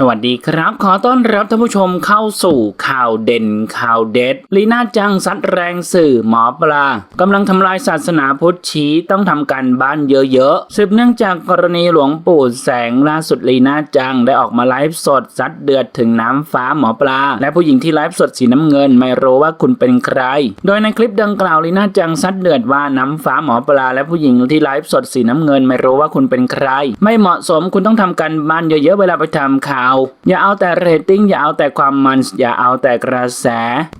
สวัสดีครับ ขอต้อนรับท่านผู้ชมเข้าสู่ข่าวเด่นข่าวเด็ดลีน่าจังซัดแรงสื่อหมอปลากำลังทำลายศาสนาพุทธชี้ต้องทำการบ้านเยอะๆสืบเนื่องจากกรณีหลวงปู่แสงล่าสุดลีน่าจังได้ออกมาไลฟ์สดซัดเดือดถึงน้ำฟ้าหมอปลา และผู้หญิงที่ไลฟ์สดสีน้ำเงินไม่รู้ว่าคุณเป็นใคร โดยในคลิปดังกล่าวลีน่าจังซัดเดือดว่าน้ำฟ้าหมอปลา และผู้หญิงที่ไลฟ์สดสีน้ำเงิน ไม่รู้ว่าคุณเป็นใคร ไม่เหมาะสมคุณต้องทำการบ้านเยอะๆเวลาไปทำข่าวอย่าเอาแต่เรตติ้งอย่าเอาแต่ความมัน อย่าเอาแต่กระแส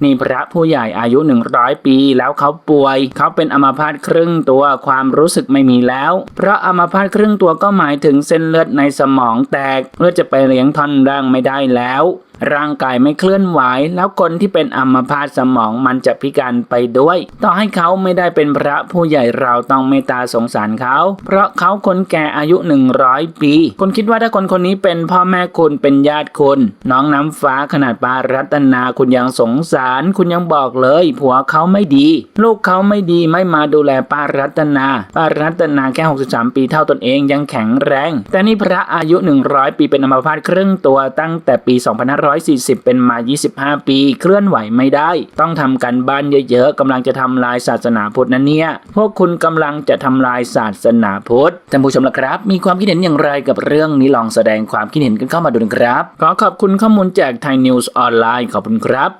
นี่พระผู้ใหญ่อายุ 100 ปี แล้วเขาป่วย เขาเป็นอัมพาตครึ่งตัวความรู้สึกไม่มีแล้ว เพราะอัมพาตครึ่งตัวก็หมายถึงเส้นเลือดในสมองแตกเลือดจะไปเลี้ยงท่อนร่างไม่ได้แล้ว ร่างกายไม่เคลื่อนไหว แล้วคนที่เป็นอัมพาตสมองมันจะพิการไปด้วย ต่อให้เขาไม่ได้เป็นพระผู้ใหญ่เราต้องเมตตาสงสารเขา เพราะเขาคนแก่อายุ 100 ปี คุณคิดว่าถ้าคนคนนี้เป็นพ่อแม่คุณเป็นญาติคุณ น้องน้ำฟ้าขนาดปารัตนาคุณยังสงสาร คุณยังบอกเลย ผัวเขาไม่ดี ลูกเขาไม่ดีไม่มาดูแลปารัตนาปารัตนาแค่ 63 ปีเท่าตนเองยังแข็งแรง แต่นี่พระอายุ 100 ปีเป็นอัมพาตครึ่งตัวตั้งแต่ปี2540 เป็นมา 25 ปี เคลื่อนไหวไม่ได้ ต้องทำกันบ้านเยอะๆกำลังจะทำลายศาสนาพุทธนะเนี่ย พวกคุณกำลังจะทำลายศาสนาพุทธ ท่านผู้ชมละครับ มีความคิดเห็นอย่างไรกับเรื่องนี้ลองแสดงความคิดเห็นกันเข้ามาดูนะครับ ขอขอบคุณข้อมูลจากไทยนิวส์ออนไลน์ขอบคุณครับ